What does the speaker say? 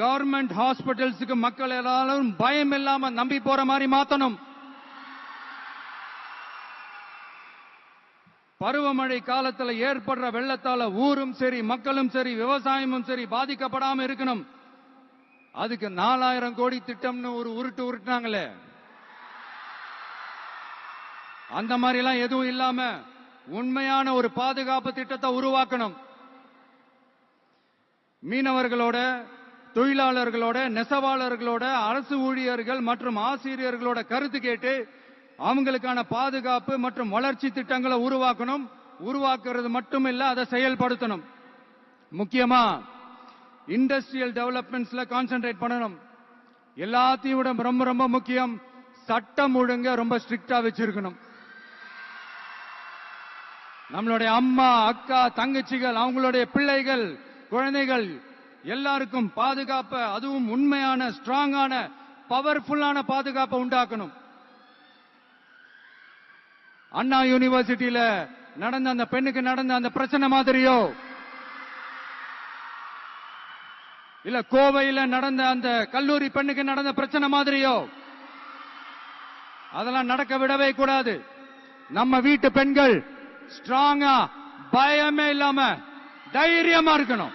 Government ஹாஸ்பிட்டல்ஸுக்கு மக்கள் எல்லாரும் பயம் இல்லாம நம்பி போற மாதிரி மாத்தணும். பருவமழை காலத்துல ஏற்படுற வெள்ளத்தால ஊரும் சரி மக்களும் சரி விவசாயமும் சரி பாதிக்கப்படாம இருக்கணும். அதுக்கு நாலாயிரம் கோடி திட்டம்னு ஒரு உருட்டு உருட்டுனாங்களே. அந்த மாதிரி எல்லாம் எதுவும் இல்லாம உண்மையான ஒரு பாதுகாப்பு திட்டத்தை உருவாக்கணும். மீனவர்களோட தொழிலாளர்களோட நெசவாளர்களோட அரசு ஊழியர்கள் மற்றும் ஆசிரியர்களோட கருத்து கேட்டு அவங்களுக்கான பாதுகாப்பு மற்றும் வளர்ச்சி திட்டங்களை உருவாக்கணும். உருவாக்குறது மட்டும் இல்ல அதை செயல்படுத்தணும். முக்கியமா இண்டஸ்ட்ரியல் டெவலப்மெண்ட்ஸ்ல கான்சென்ட்ரேட் பண்ணணும். எல்லாத்தையும் விட ரொம்ப ரொம்ப முக்கியம் சட்டம் ஒழுங்க ரொம்ப ஸ்ட்ரிக்டா வச்சிருக்கணும். நம்மளுடைய அம்மா அக்கா தங்கச்சிகள் அவங்களுடைய பிள்ளைகள் குழந்தைகள் எல்லாருக்கும் பாதுகாப்பை அதுவும் உண்மையான ஸ்ட்ராங்கான பவர்ஃபுல்லான பாதுகாப்பை உண்டாக்கணும். அண்ணா யூனிவர்சிட்டியில நடந்த அந்த பெண்ணுக்கு நடந்த அந்த பிரச்சனை மாதிரியோ இல்ல கோவையில நடந்த அந்த கல்லூரி பெண்ணுக்கு நடந்த பிரச்சனை மாதிரியோ அதெல்லாம் நடக்க விடவே கூடாது. நம்ம வீட்டு பெண்கள் ஸ்ட்ராங்கா பயமே இல்லாம தைரியமா இருக்கணும்.